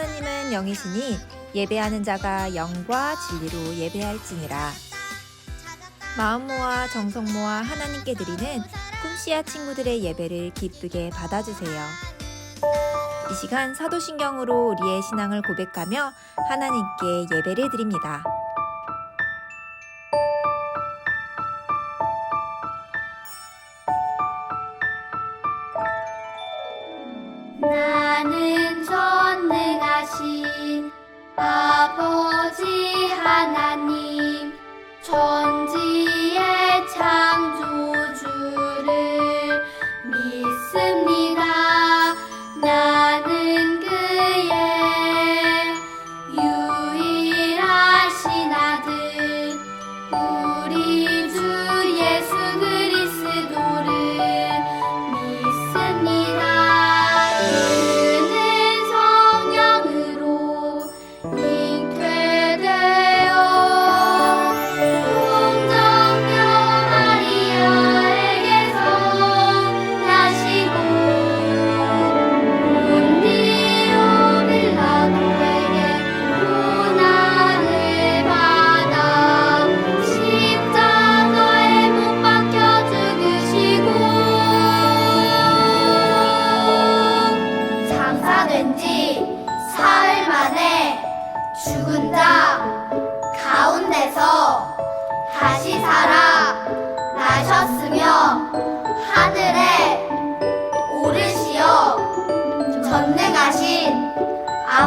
하나님은 영이시니 예배하는 자가 영과 진리로 예배할지니라. 마음 모아 정성 모아 하나님께 드리는 꿈씨아 친구들의 예배를 기쁘게 받아주세요. 이 시간 사도신경으로 우리의 신앙을 고백하며 하나님께 예배를 드립니다.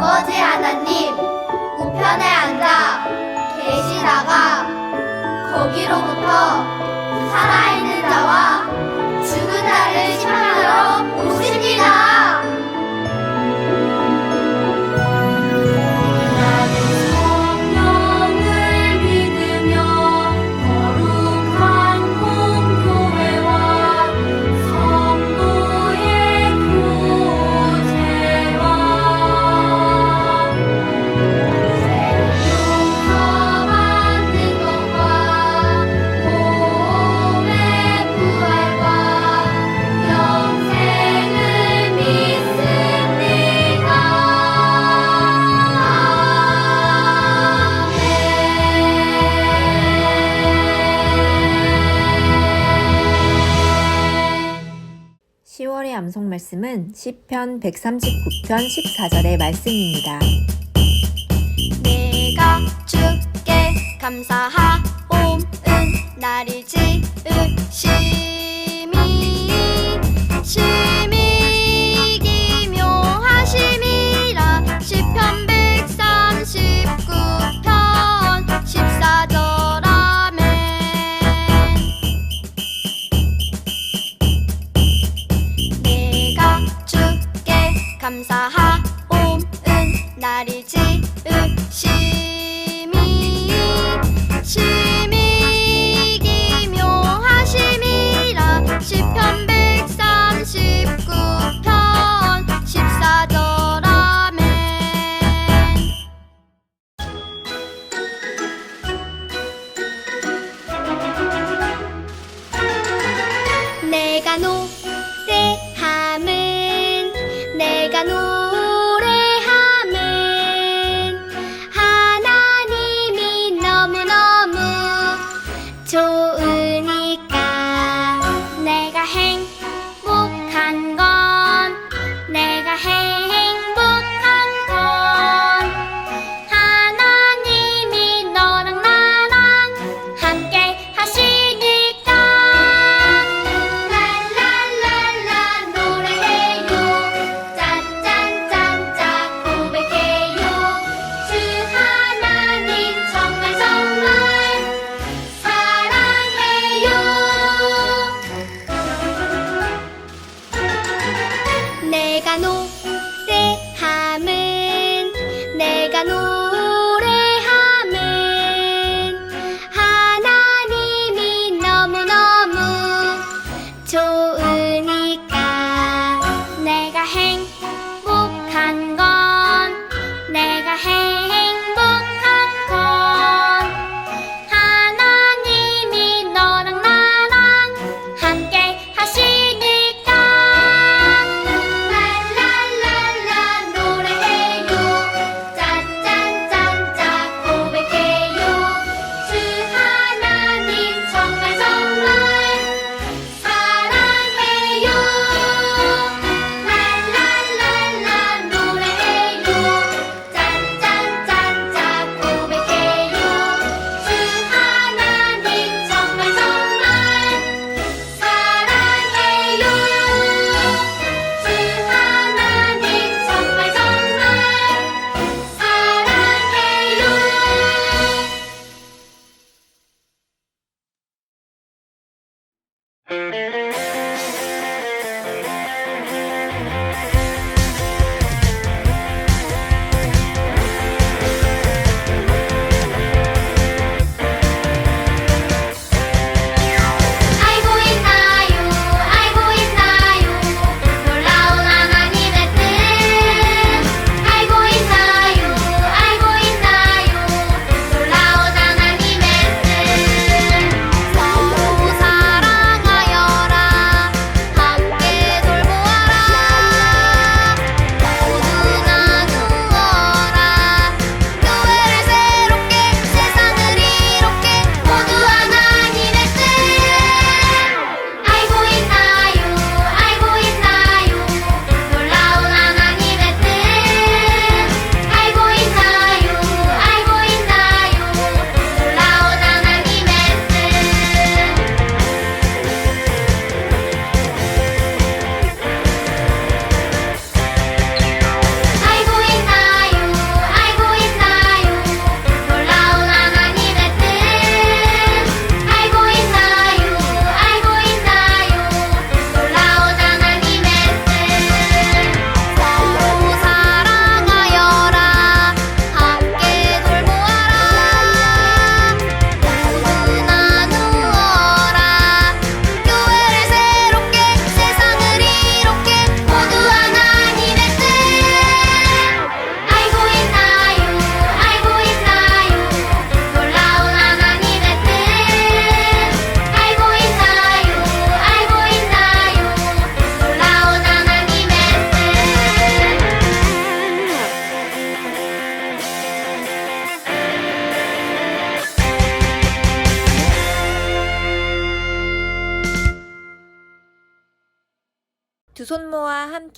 아버지 하나님 우편에 앉아 계시다가 거기로부터 살아있는 말씀은 시편 139편 14절의 말씀입니다. 내가 주께 감사하옴은 나를 지으심이 심히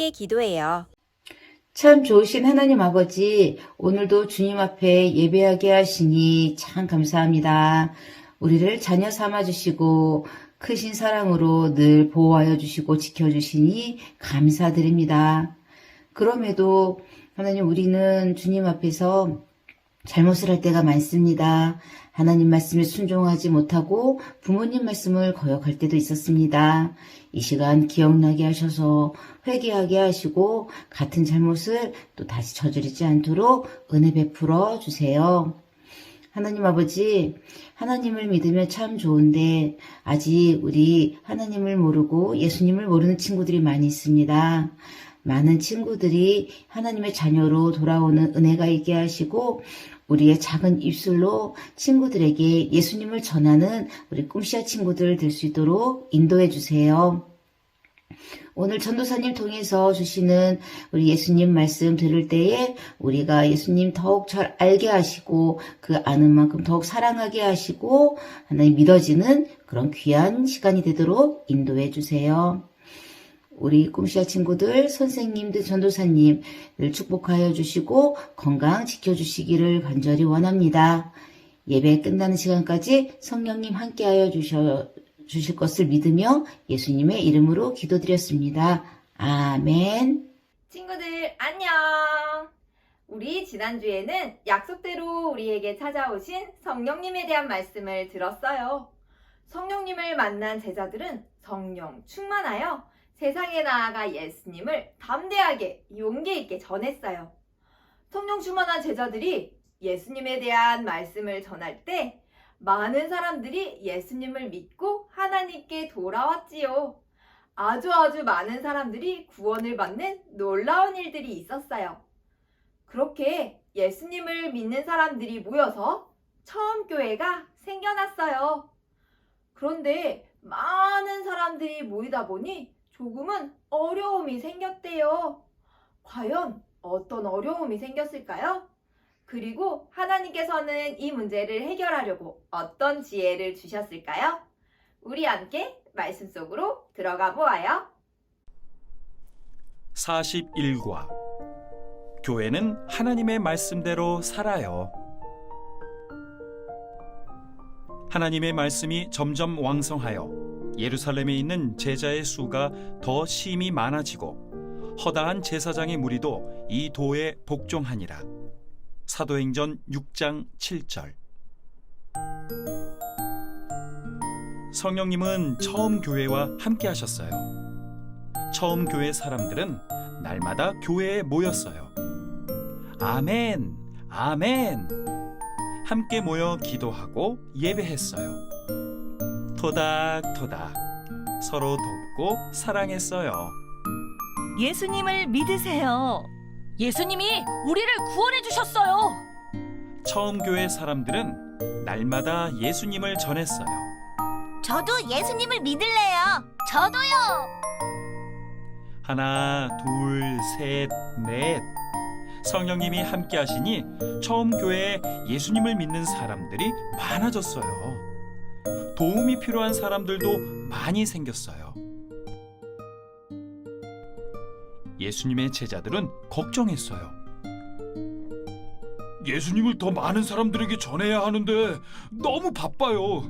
함께 기도해요. 참 좋으신 하나님 아버지, 오늘도 주님 앞에 예배하게 하시니 참 감사합니다. 우리를 자녀 삼아 주시고 크신 사랑으로 늘 보호하여 주시고 지켜주시니 감사드립니다. 그럼에도 하나님 우리는 주님 앞에서 잘못을 할 때가 많습니다. 하나님 말씀에 순종하지 못하고 부모님 말씀을 거역할 때도 있었습니다. 이 시간 기억나게 하셔서 회개하게 하시고 같은 잘못을 또 다시 저지르지 않도록 은혜 베풀어 주세요. 하나님 아버지, 하나님을 믿으면 참 좋은데 아직 우리 하나님을 모르고 예수님을 모르는 친구들이 많이 있습니다. 많은 친구들이 하나님의 자녀로 돌아오는 은혜가 있게 하시고 우리의 작은 입술로 친구들에게 예수님을 전하는 우리 꿈씨아 친구들 될 수 있도록 인도해 주세요. 오늘 전도사님 통해서 주시는 우리 예수님 말씀 들을 때에 우리가 예수님 더욱 잘 알게 하시고 그 아는 만큼 더욱 사랑하게 하시고 하나님 믿어지는 그런 귀한 시간이 되도록 인도해 주세요. 우리 꿈씨아 친구들, 선생님들, 전도사님 늘 축복하여 주시고 건강 지켜주시기를 간절히 원합니다. 예배 끝나는 시간까지 성령님 함께하여 주셔, 주실 것을 믿으며 예수님의 이름으로 기도드렸습니다. 아멘. 친구들, 안녕! 우리 지난주에는 약속대로 우리에게 찾아오신 성령님에 대한 말씀을 들었어요. 성령님을 만난 제자들은 성령 충만하여 세상에 나아가 예수님을 담대하게 용기 있게 전했어요. 성령 충만한 제자들이 예수님에 대한 말씀을 전할 때 많은 사람들이 예수님을 믿고 하나님께 돌아왔지요. 아주 아주 많은 사람들이 구원을 받는 놀라운 일들이 있었어요. 그렇게 예수님을 믿는 사람들이 모여서 처음 교회가 생겨났어요. 그런데 많은 사람들이 모이다 보니 조금은 어려움이 생겼대요. 과연 어떤 어려움이 생겼을까요? 그리고 하나님께서는 이 문제를 해결하려고 어떤 지혜를 주셨을까요? 우리 함께 말씀 속으로 들어가 보아요. 41과 교회는 하나님의 말씀대로 살아요. 하나님의 말씀이 점점 왕성하여 예루살렘에 있는 제자의 수가 더 심히 많아지고 허다한 제사장의 무리도 이 도에 복종하니라. 사도행전 6장 7절 성령님은 처음 교회와 함께 하셨어요. 처음 교회 사람들은 날마다 교회에 모였어요. 아멘, 아멘. 함께 모여 기도하고 예배했어요. 토닥토닥 서로 돕고 사랑했어요. 예수님을 믿으세요. 예수님이 우리를 구원해 주셨어요. 처음 교회 사람들은 날마다 예수님을 전했어요. 저도 예수님을 믿을래요. 저도요. 하나, 둘, 셋, 넷. 성령님이 함께 하시니 처음 교회에 예수님을 믿는 사람들이 많아졌어요. 도움이 필요한 사람들도 많이 생겼어요. 예수님의 제자들은 걱정했어요. 예수님을 더 많은 사람들에게 전해야 하는데 너무 바빠요.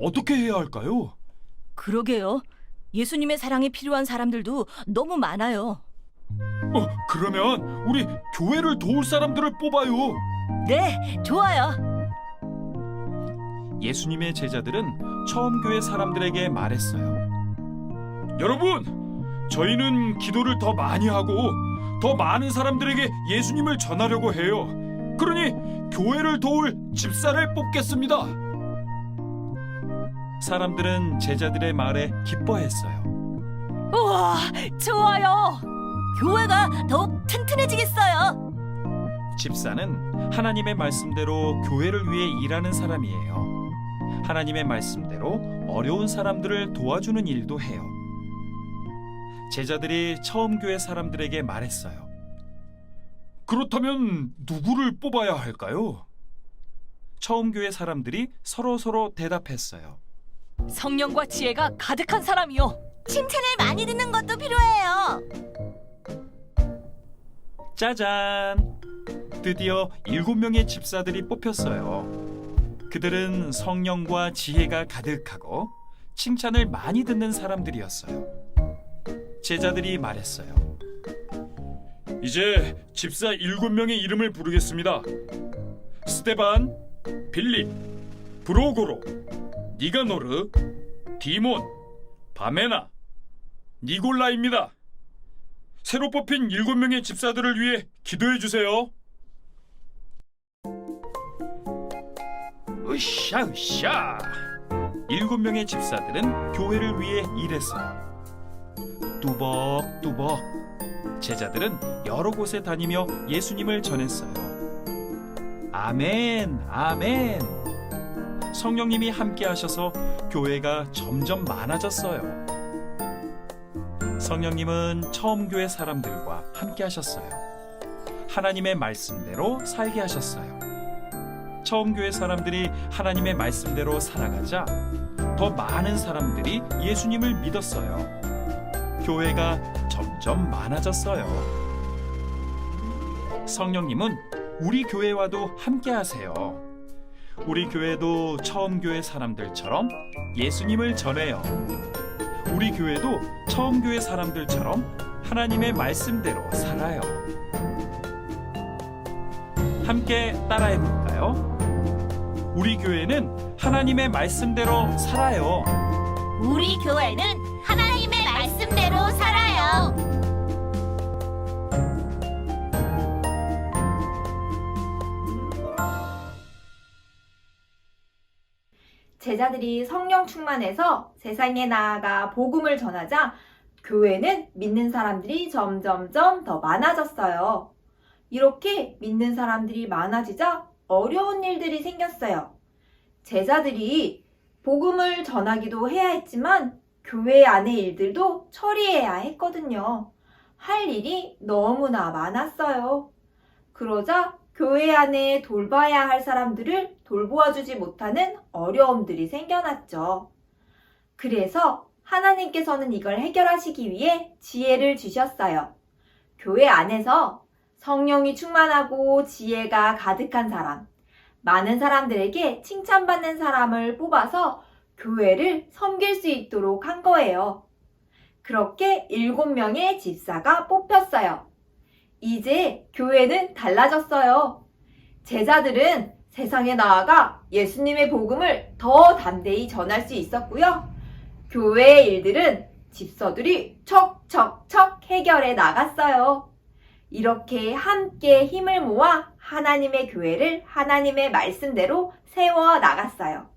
어떻게 해야 할까요? 그러게요. 예수님의 사랑이 필요한 사람들도 너무 많아요. 어, 그러면 우리 교회를 도울 사람들을 뽑아요. 네, 좋아요. 예수님의 제자들은 처음 교회 사람들에게 말했어요. 여러분, 저희는 기도를 더 많이 하고 더 많은 사람들에게 예수님을 전하려고 해요. 그러니 교회를 도울 집사를 뽑겠습니다. 사람들은 제자들의 말에 기뻐했어요. 우와, 좋아요. 교회가 더욱 튼튼해지겠어요. 집사는 하나님의 말씀대로 교회를 위해 일하는 사람이에요. 하나님의 말씀대로 어려운 사람들을 도와주는 일도 해요. 제자들이 처음 교회 사람들에게 말했어요. 그렇다면 누구를 뽑아야 할까요? 처음 교회 사람들이 서로 서로 대답했어요. 성령과 지혜가 가득한 사람이요. 칭찬을 많이 듣는 것도 필요해요. 짜잔! 드디어 일곱 명의 집사들이 뽑혔어요. 그들은 성령과 지혜가 가득하고 칭찬을 많이 듣는 사람들이었어요. 제자들이 말했어요. 이제 집사 일곱 명의 이름을 부르겠습니다. 스테반, 빌립, 브로고로, 니가노르, 디몬, 바메나, 니골라입니다. 새로 뽑힌 일곱 명의 집사들을 위해 기도해 주세요. 으쌰 으쌰. 일곱 명의 집사들은 교회를 위해 일했어요. 뚜벅뚜벅. 제자들은 여러 곳에 다니며 예수님을 전했어요. 아멘, 아멘. 성령님이 함께 하셔서 교회가 점점 많아졌어요. 성령님은 처음 교회 사람들과 함께 하셨어요. 하나님의 말씀대로 살게 하셨어요. 처음 교회 사람들이 하나님의 말씀대로 살아가자 더 많은 사람들이 예수님을 믿었어요. 교회가 점점 많아졌어요. 성령님은 우리 교회와도 함께 하세요. 우리 교회도 처음 교회 사람들처럼 예수님을 전해요. 우리 교회도 처음 교회 사람들처럼 하나님의 말씀대로 살아요. 함께 따라해 볼까요? 우리 교회는 하나님의 말씀대로 살아요. 우리 교회는 하나님의 말씀대로 살아요. 제자들이 성령 충만해서 세상에 나아가 복음을 전하자 교회는 믿는 사람들이 점점점 더 많아졌어요. 이렇게 믿는 사람들이 많아지자 어려운 일들이 생겼어요. 제자들이 복음을 전하기도 해야 했지만 교회 안의 일들도 처리해야 했거든요. 할 일이 너무나 많았어요. 그러자 교회 안에 돌봐야 할 사람들을 돌보아주지 못하는 어려움들이 생겨났죠. 그래서 하나님께서는 이걸 해결하시기 위해 지혜를 주셨어요. 교회 안에서 성령이 충만하고 지혜가 가득한 사람, 많은 사람들에게 칭찬받는 사람을 뽑아서 교회를 섬길 수 있도록 한 거예요. 그렇게 일곱 명의 집사가 뽑혔어요. 이제 교회는 달라졌어요. 제자들은 세상에 나아가 예수님의 복음을 더 담대히 전할 수 있었고요. 교회의 일들은 집서들이 척척척 해결해 나갔어요. 이렇게 함께 힘을 모아 하나님의 교회를 하나님의 말씀대로 세워 나갔어요.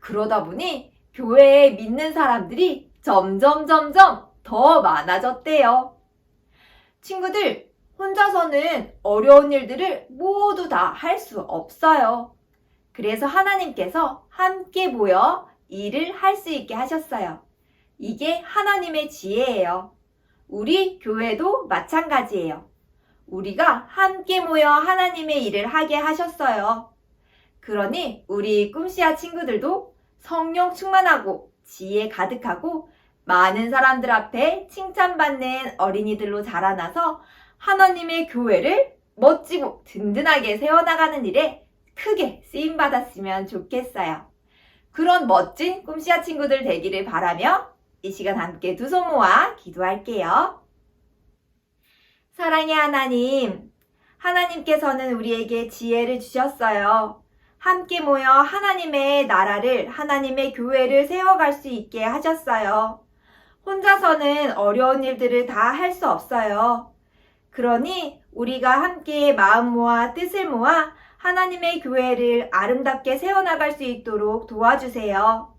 그러다 보니 교회에 믿는 사람들이 점점 점점 더 많아졌대요. 친구들, 혼자서는 어려운 일들을 모두 다 할 수 없어요. 그래서 하나님께서 함께 모여 일을 할 수 있게 하셨어요. 이게 하나님의 지혜예요. 우리 교회도 마찬가지예요. 우리가 함께 모여 하나님의 일을 하게 하셨어요. 그러니 우리 꿈씨아 친구들도 성령 충만하고 지혜 가득하고 많은 사람들 앞에 칭찬받는 어린이들로 자라나서 하나님의 교회를 멋지고 든든하게 세워나가는 일에 크게 쓰임받았으면 좋겠어요. 그런 멋진 꿈씨아 친구들 되기를 바라며 이 시간 함께 두 손 모아 기도할게요. 사랑의 하나님, 하나님께서는 우리에게 지혜를 주셨어요. 함께 모여 하나님의 나라를, 하나님의 교회를 세워갈 수 있게 하셨어요. 혼자서는 어려운 일들을 다 할 수 없어요. 그러니 우리가 함께 마음 모아 뜻을 모아 하나님의 교회를 아름답게 세워나갈 수 있도록 도와주세요.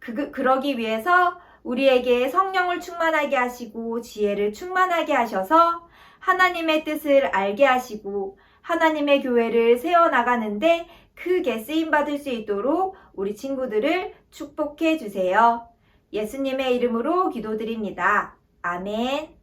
그, 그러기 위해서 우리에게 성령을 충만하게 하시고 지혜를 충만하게 하셔서 하나님의 뜻을 알게 하시고 하나님의 교회를 세워나가는데 크게 쓰임받을 수 있도록 우리 친구들을 축복해 주세요. 예수님의 이름으로 기도드립니다. 아멘.